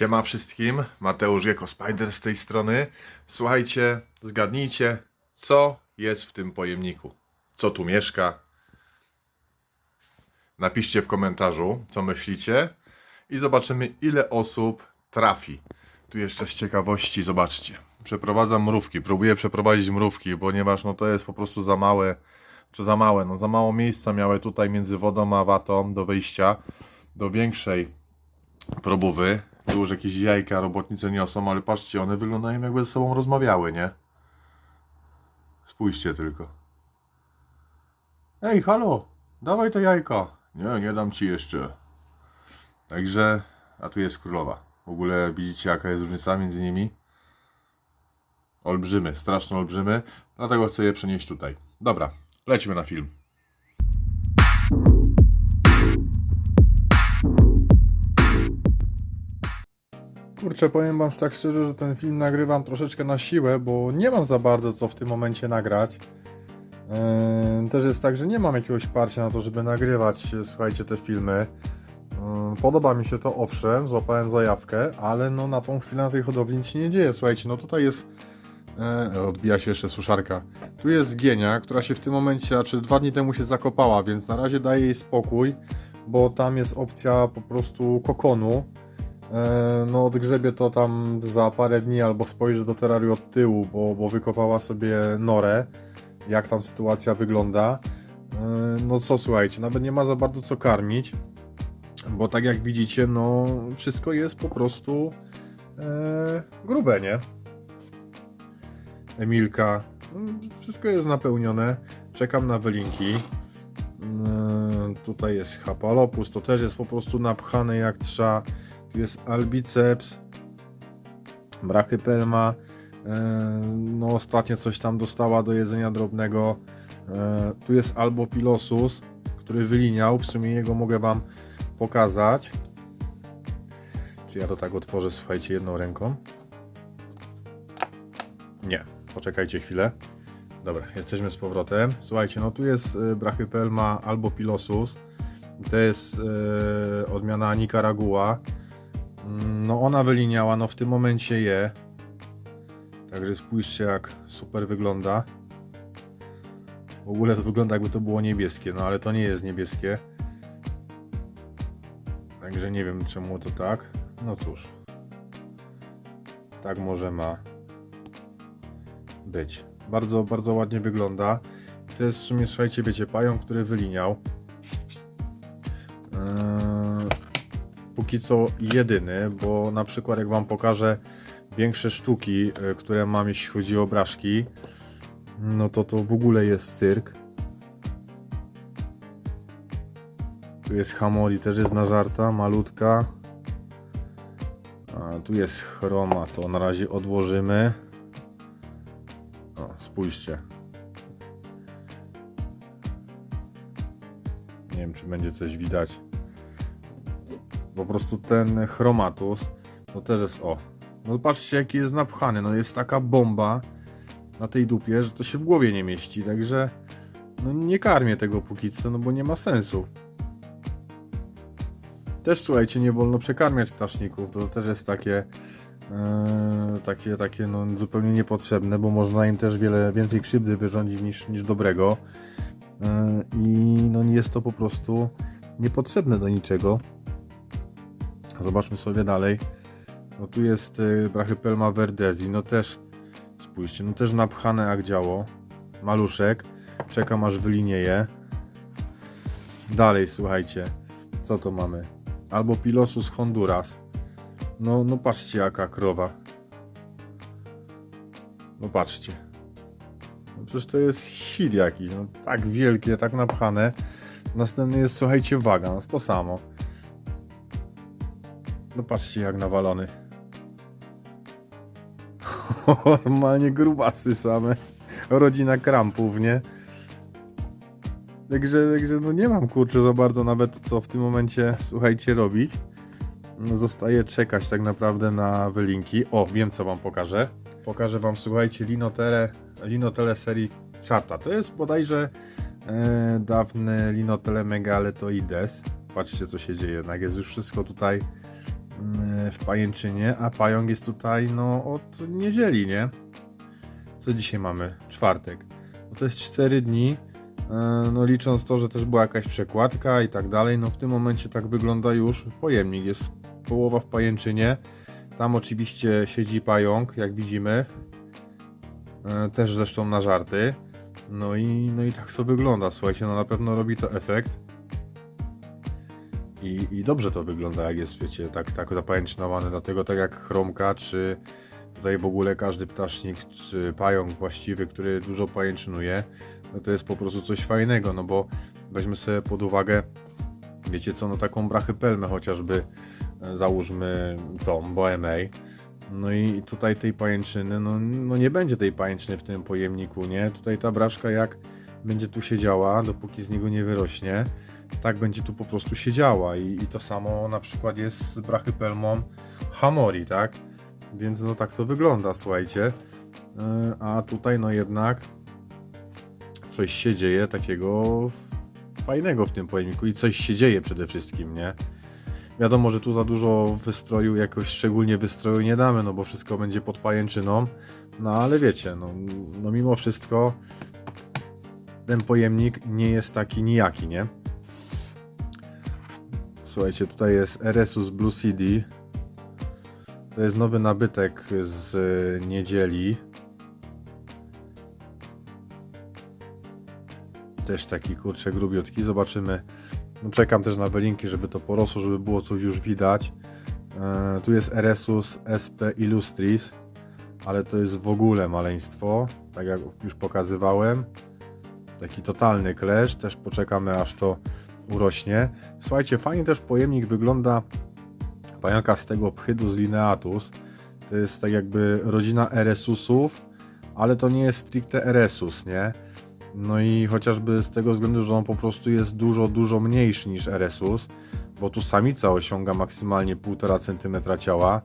Siema wszystkim, Mateusz jako Spider z tej strony. Słuchajcie, zgadnijcie, co jest w tym pojemniku. Co tu mieszka? Napiszcie w komentarzu, co myślicie i zobaczymy, ile osób trafi. Tu jeszcze z ciekawości, zobaczcie. Przeprowadzam mrówki, próbuję przeprowadzić mrówki, ponieważ no to jest po prostu za małe, czy za małe, no za mało miejsca miały tutaj między wodą a watą do wyjścia, do większej probówy. Tu już jakieś jajka robotnice niosą, ale patrzcie, one wyglądają jakby ze sobą rozmawiały, nie? Spójrzcie tylko. Ej, halo, dawaj te jajka. Nie, nie dam ci jeszcze. Także, a tu jest królowa. W ogóle widzicie jaka jest różnica między nimi? Olbrzymy, strasznie olbrzymy, dlatego chcę je przenieść tutaj. Dobra, lecimy na film. Kurczę, powiem wam tak szczerze, że ten film nagrywam troszeczkę na siłę, bo nie mam za bardzo co w tym momencie nagrać. Eee, Też jest tak, że nie mam jakiegoś parcia na to, żeby nagrywać, słuchajcie, te filmy. Eee, Podoba mi się to, owszem, złapałem zajawkę, ale no na tą chwilę na tej hodowli nic się nie dzieje. Słuchajcie, no tutaj jest, e, odbija się jeszcze suszarka. Tu jest gienia, która się w tym momencie, znaczy dwa dni temu się zakopała, więc na razie daję jej spokój, bo tam jest opcja po prostu kokonu. E, No odgrzebie to tam za parę dni albo spojrzę do terrarium od tyłu, bo, bo wykopała sobie norę, jak tam sytuacja wygląda. E, No co słuchajcie, nawet nie ma za bardzo co karmić, bo tak jak widzicie, no wszystko jest po prostu e, grube, nie? Emilka, wszystko jest napełnione, czekam na wylinki. E, Tutaj jest Hapalopus, to też jest po prostu napchane jak trzeba. Jest albiceps, brachypelma. E, No ostatnio coś tam dostała do jedzenia drobnego. E, Tu jest albopilosus, który wyliniał. W sumie jego mogę wam pokazać. Czy ja to tak otworzę, słuchajcie, jedną ręką? Nie. Poczekajcie chwilę. Dobra, jesteśmy z powrotem. Słuchajcie, no tu jest e, brachypelma albopilosus. To jest odmiana Nicaragua. No ona wyliniała, no w tym momencie je. Także spójrzcie jak super wygląda. W ogóle to wygląda jakby to było niebieskie, no ale to nie jest niebieskie. Także nie wiem czemu to tak. No cóż. Tak może ma być. Bardzo, bardzo ładnie wygląda. To jest w sumie, słuchajcie, wiecie, pająk, który wyliniał. Eee, póki co jedyny, bo na przykład jak wam pokażę większe sztuki, e, które mam jeśli chodzi o obrazki, no to to w ogóle jest cyrk. Tu jest Hamori, też jest na żarta, malutka. A tu jest chroma, to na razie odłożymy. O, spójrzcie. Nie wiem, czy będzie coś widać po prostu ten chromatus, to też jest o. No patrzcie jaki jest napchany, no jest taka bomba na tej dupie, że to się w głowie nie mieści, także no nie karmię tego póki co, no bo nie ma sensu. Też słuchajcie, nie wolno przekarmiać ptaszników, to też jest takie e, takie, takie no zupełnie niepotrzebne, bo można im też wiele więcej krzywdy wyrządzić niż, niż dobrego. E, I no jest to po prostu niepotrzebne do niczego. Zobaczmy sobie dalej. No tu jest y, Brachypelma verdezi, no też spójrzcie, no też napchane jak działo. Maluszek, czekam aż wylinieje. Dalej słuchajcie, co to mamy? Albo Pilosus Honduras. No, no patrzcie jaka krowa. No patrzcie. No przecież to jest hit jakiś, no tak wielkie, tak napchane. Następny jest, słuchajcie, waga, no to samo. No patrzcie jak nawalony. Normalnie grubasy same. Rodzina krampów, nie? Także, także no nie mam kurczę za bardzo nawet co w tym momencie, słuchajcie, robić. No, Zostaje czekać tak naprawdę na wylinki. O, wiem co wam pokażę. Pokażę wam, słuchajcie, Linotele, Linotele serii Cata. To jest bodajże e, dawny Linotele Megaletoides. Patrzcie co się dzieje, jednak jest już wszystko tutaj w pajęczynie, a pająk jest tutaj no od niedzieli, nie? Co dzisiaj mamy? Czwartek. No to jest 4 dni, e, no licząc to, że też była jakaś przekładka i tak dalej, no w tym momencie tak wygląda już pojemnik, jest połowa w pajęczynie, tam oczywiście siedzi pająk, jak widzimy, e, też zresztą na żarty, no i, no i tak to wygląda, słuchajcie, no na pewno robi to efekt. I, I dobrze to wygląda, jak jest, wiecie, tak, tak zapajęczynowany, dlatego tak jak chromka, czy tutaj w ogóle każdy ptasznik, czy pająk właściwy, który dużo pajęczynuje, no to jest po prostu coś fajnego, no bo weźmy sobie pod uwagę, wiecie co, no taką brachypelmę chociażby, e, załóżmy tą, BMA, no i tutaj tej pajęczyny, no, no nie będzie tej pajęczyny w tym pojemniku, nie? Tutaj ta braszka jak będzie tu siedziała, dopóki z niego nie wyrośnie, tak będzie tu po prostu siedziała i, i to samo na przykład jest z brachypelmą Hamori, tak? Więc no tak to wygląda, słuchajcie. Yy, A tutaj no jednak coś się dzieje takiego fajnego w tym pojemniku i coś się dzieje przede wszystkim, nie? Wiadomo, że tu za dużo wystroju, jakoś szczególnie wystroju nie damy, no bo wszystko będzie pod pajęczyną. No ale wiecie, no, no mimo wszystko ten pojemnik nie jest taki nijaki, nie? Słuchajcie, tutaj jest RSUS Blue CD. To jest nowy nabytek z y, niedzieli. Też taki kurczę grubiutki. Zobaczymy. No czekam też na wylinki, żeby to porosło, żeby było coś już widać. E, tu jest RSUS SP Illustris, ale to jest w ogóle maleństwo, tak jak już pokazywałem. Taki totalny klesz, też poczekamy aż to urośnie. Słuchajcie, fajnie też pojemnik wygląda pająka z tego Pchydus lineatus. To jest tak jakby rodzina RSUSów, ale to nie jest stricte RSUS, nie? No i chociażby z tego względu, że on po prostu jest dużo, dużo mniejszy niż RSUS, bo tu samica osiąga maksymalnie 1,5 cm ciała,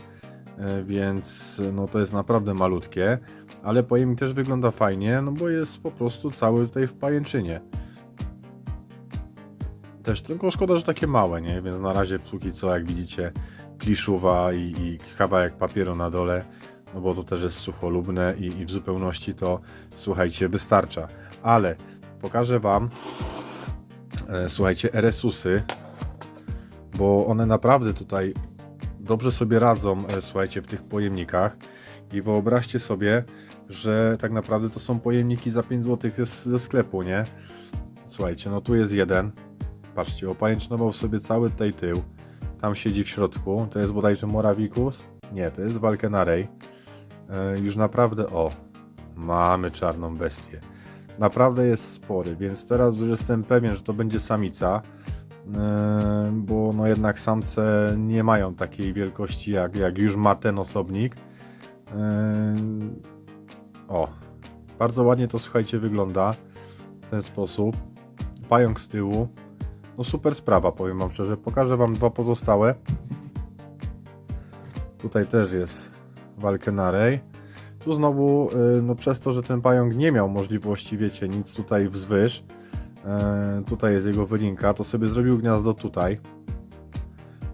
e, więc no to jest naprawdę malutkie, ale pojemnik też wygląda fajnie, no bo jest po prostu cały tutaj w pajęczynie. Też tylko szkoda, że takie małe, nie? Więc na razie póki co, jak widzicie, kliszuwa i, i kawałek papieru na dole, no bo to też jest sucholubne i, i w zupełności to, słuchajcie, wystarcza. Ale pokażę Wam, e, słuchajcie, RSUSy, bo one naprawdę tutaj dobrze sobie radzą, e, słuchajcie, w tych pojemnikach. I wyobraźcie sobie, że tak naprawdę to są pojemniki za 5 zł ze sklepu, nie? Słuchajcie, no tu jest jeden. Patrzcie, opajęcznował sobie cały tutaj tył. Tam siedzi w środku. To jest bodajże Moravicus? Nie, to jest Valkenarej. E, już naprawdę, o, mamy czarną bestię. Naprawdę jest spory, więc teraz już jestem pewien, że to będzie samica. e, Bo no jednak samce nie mają takiej wielkości jak, jak już ma ten osobnik. E, O, bardzo ładnie to słuchajcie wygląda w ten sposób. Pająk z tyłu. No super sprawa, powiem wam szczerze. Pokażę wam dwa pozostałe. Tutaj też jest Valkenarej. Tu znowu, y, no przez to, że ten pająk nie miał możliwości, wiecie, nic tutaj wzwyż. y, Tutaj jest jego wylinka, to sobie zrobił gniazdo tutaj.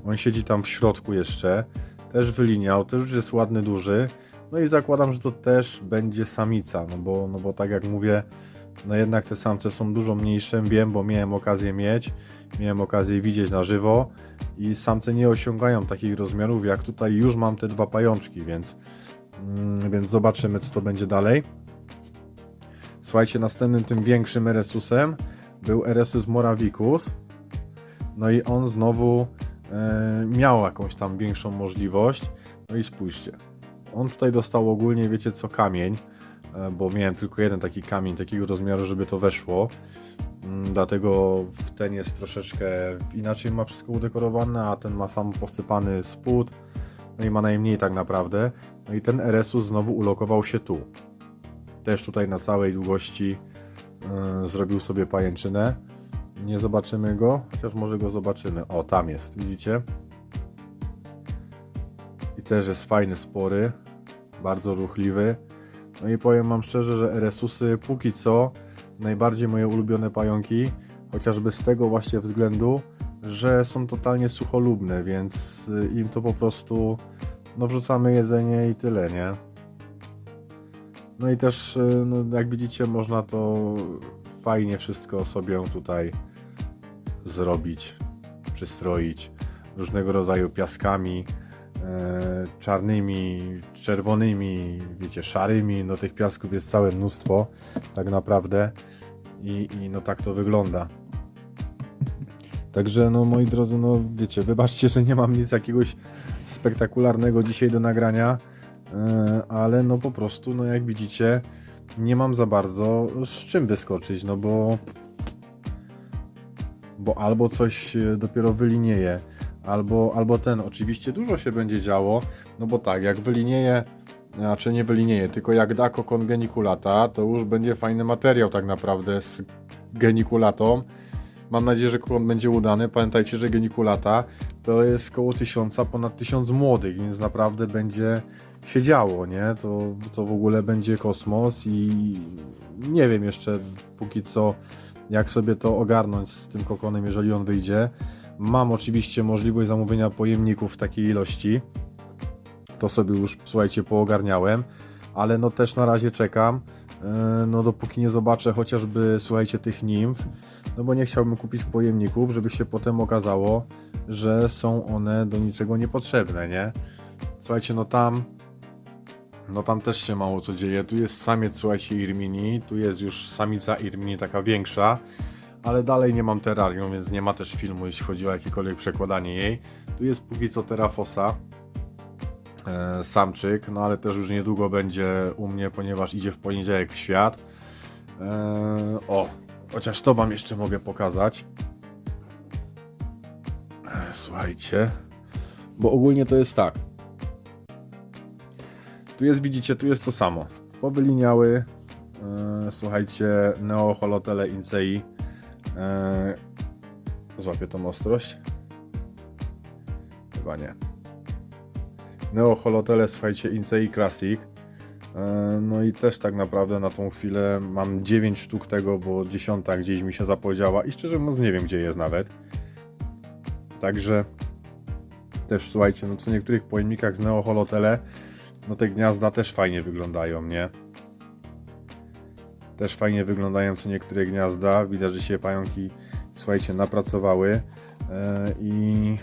On siedzi tam w środku jeszcze. Też wyliniał, też już jest ładny, duży. No i zakładam, że to też będzie samica, no bo, no bo tak jak mówię, no jednak te samce są dużo mniejsze, wiem, bo miałem okazję mieć, miałem okazję widzieć na żywo i samce nie osiągają takich rozmiarów, jak tutaj już mam te dwa pajączki, więc, mm, więc zobaczymy, co to będzie dalej. Słuchajcie, następnym tym większym RSUSem był RSUS Moravicus, no i on znowu e, miał jakąś tam większą możliwość, no i spójrzcie, on tutaj dostał ogólnie, wiecie co, kamień, bo miałem tylko jeden taki kamień, takiego rozmiaru, żeby to weszło. Mm, Dlatego ten jest troszeczkę inaczej ma wszystko udekorowane, a ten ma sam posypany spód. No i ma najmniej tak naprawdę. No i ten RSU znowu ulokował się tu. Też tutaj na całej długości e, zrobił sobie pajęczynę. Nie zobaczymy go, chociaż może go zobaczymy. O, tam jest, widzicie? I też jest fajny, spory, bardzo ruchliwy. No i powiem wam szczerze, że RSUSy póki co najbardziej moje ulubione pająki, chociażby z tego właśnie względu, że są totalnie sucholubne, więc y, im to po prostu no wrzucamy jedzenie i tyle, nie? No i też, y, no, jak widzicie, można to fajnie wszystko sobie tutaj zrobić, przystroić różnego rodzaju piaskami, czarnymi, czerwonymi, wiecie, szarymi. No tych piasków jest całe mnóstwo, tak naprawdę. I, i no tak to wygląda. Także, no moi drodzy, no wiecie, wybaczcie, że nie mam nic jakiegoś spektakularnego dzisiaj do nagrania, e, ale no po prostu, no jak widzicie, nie mam za bardzo z czym wyskoczyć, no bo bo albo coś e, dopiero wylinieje, albo, albo ten, oczywiście dużo się będzie działo, no bo tak, jak wylinieje, znaczy nie wylinieje, tylko jak da kokon geniculata, to już będzie fajny materiał tak naprawdę z genikulatą. Mam nadzieję, że kokon będzie udany. Pamiętajcie, że genikulata to jest koło tysiąca, ponad tysiąc młodych, więc naprawdę będzie się działo, nie? To, to w ogóle będzie kosmos i nie wiem jeszcze póki co, jak sobie to ogarnąć z tym kokonem, jeżeli on wyjdzie. Mam oczywiście możliwość zamówienia pojemników w takiej ilości. To sobie już, słuchajcie, poogarniałem, ale no też na razie czekam. Yy, No dopóki nie zobaczę chociażby, słuchajcie, tych nimf, no bo nie chciałbym kupić pojemników, żeby się potem okazało, że są one do niczego niepotrzebne, nie? Słuchajcie, no tam no tam też się mało co dzieje. Tu jest samiec, słuchajcie, Irmini, tu jest już samica Irmini taka większa, ale dalej nie mam terrarium, więc nie ma też filmu, jeśli chodzi o jakiekolwiek przekładanie jej. Tu jest póki co Terafosa, e, samczyk, no ale też już niedługo będzie u mnie, ponieważ idzie w poniedziałek w świat. E, o, chociaż to wam jeszcze mogę pokazać. E, słuchajcie, bo ogólnie to jest tak. Tu jest, widzicie, tu jest to samo. Powyliniały, e, słuchajcie, Neoholotele Incei. E, złapię tą ostrość? Chyba nie. Neoholotele, słuchajcie, Incei Classic. E, no i też tak naprawdę na tą chwilę mam 9 sztuk tego, bo dziesiąta gdzieś mi się zapodziała i szczerze mówiąc nie wiem gdzie jest nawet. Także też słuchajcie, no co niektórych pojemnikach z Neoholotele no te gniazda też fajnie wyglądają, nie? Też fajnie wyglądają co niektóre gniazda. Widać, że się pająki, słuchajcie, napracowały. E, I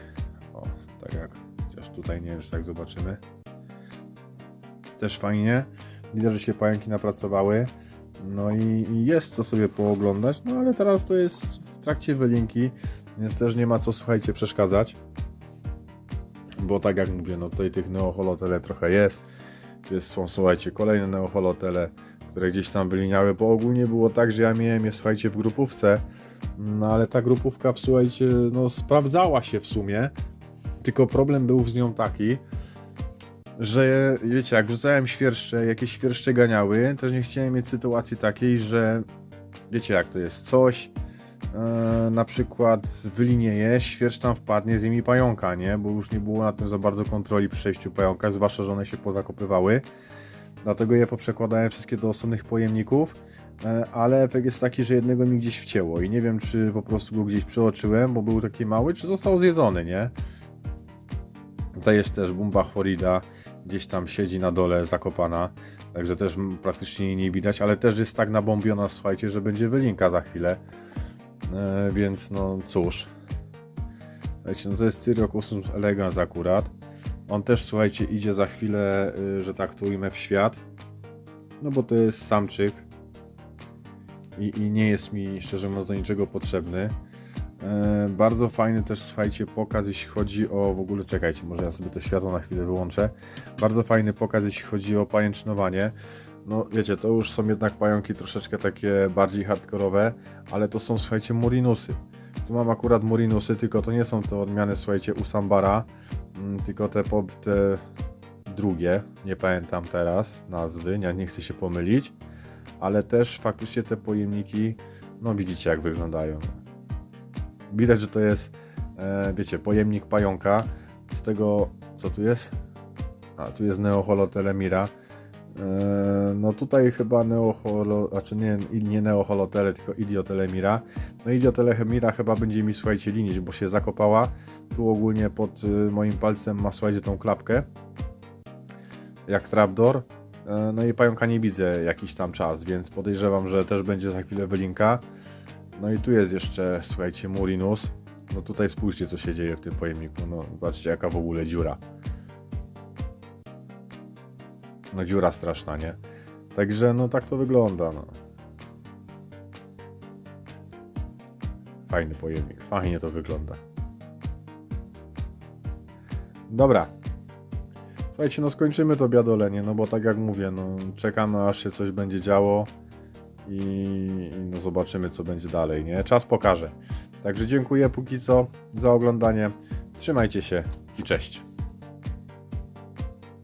o, tak jak, chociaż tutaj nie wiem, czy tak zobaczymy. Też fajnie. Widać, że się pająki napracowały. No i, jest co sobie pooglądać, no ale teraz to jest w trakcie wylinki, więc też nie ma co, słuchajcie, przeszkadzać bo tak jak mówię, no tutaj tych neoholotele trochę jest. jest. Są, słuchajcie, kolejne neoholotele, które gdzieś tam wyliniały, bo ogólnie było tak, że ja miałem je, słuchajcie, w grupówce, no ale ta grupówka, słuchajcie, no sprawdzała się w sumie, tylko problem był z nią taki, że wiecie, jak wrzucałem świerszcze, jakieś świerszcze ganiały, też nie chciałem mieć sytuacji takiej, że wiecie jak to jest, coś e, na przykład wylinieje, świerszcz tam wpadnie, zjemi pająka, nie? Bo już nie było na tym za bardzo kontroli przy przejściu pająka, zwłaszcza, że one się pozakopywały. Dlatego je poprzekładałem wszystkie do osobnych pojemników, e, ale efekt jest taki, że jednego mi gdzieś wcięło i nie wiem, czy po prostu go gdzieś przeoczyłem, bo był taki mały, czy został zjedzony, nie? Tutaj jest też Bumba Horida, gdzieś tam siedzi na dole zakopana, także też praktycznie jej nie widać, ale też jest tak nabombiona, słuchajcie, że będzie wylinka za chwilę. E, więc no cóż. No to jest Cyriocusus elegans akurat. On też, słuchajcie, idzie za chwilę, y, że tak to ujmę, w świat. No bo to jest samczyk. I, i nie jest mi, szczerze mówiąc, do niczego potrzebny. E, bardzo fajny też, słuchajcie, pokaz, jeśli chodzi o w ogóle, czekajcie, może ja sobie to światło na chwilę wyłączę. Bardzo fajny pokaz, jeśli chodzi o pajęczynowanie. No wiecie, to już są jednak pająki troszeczkę takie bardziej hardkorowe, ale to są, słuchajcie, murinusy. Tu mam akurat murinusy, tylko to nie są te odmiany, słuchajcie, usambara, mm, tylko te, po- te drugie, nie pamiętam teraz nazwy, nie, nie chcę się pomylić, ale też faktycznie te pojemniki, no widzicie jak wyglądają. Widać, że to jest, e, wiecie, pojemnik pająka, z tego, co tu jest? A, tu jest Neoholotelemira. E, No tutaj chyba Neoholo, znaczy nie, nie Neoholotele, tylko Idiotelemira. No Idiotelemira chyba będzie mi, słuchajcie, linić, bo się zakopała. tu ogólnie pod y, moim palcem ma, słuchajcie, tą klapkę. Jak trapdoor. E, No i pająka nie widzę jakiś tam czas, więc podejrzewam, że też będzie za chwilę wylinka. No i tu jest jeszcze, słuchajcie, Murinus. No tutaj spójrzcie, co się dzieje w tym pojemniku. No, patrzcie, jaka w ogóle dziura. No dziura straszna, nie? Także no tak to wygląda, no. Fajny pojemnik, fajnie to wygląda. Dobra. Słuchajcie, no skończymy to biadolenie, no bo tak jak mówię, no czekamy aż się coś będzie działo i, i no zobaczymy co będzie dalej, nie? Czas pokaże. Także dziękuję póki co za oglądanie. Trzymajcie się i cześć.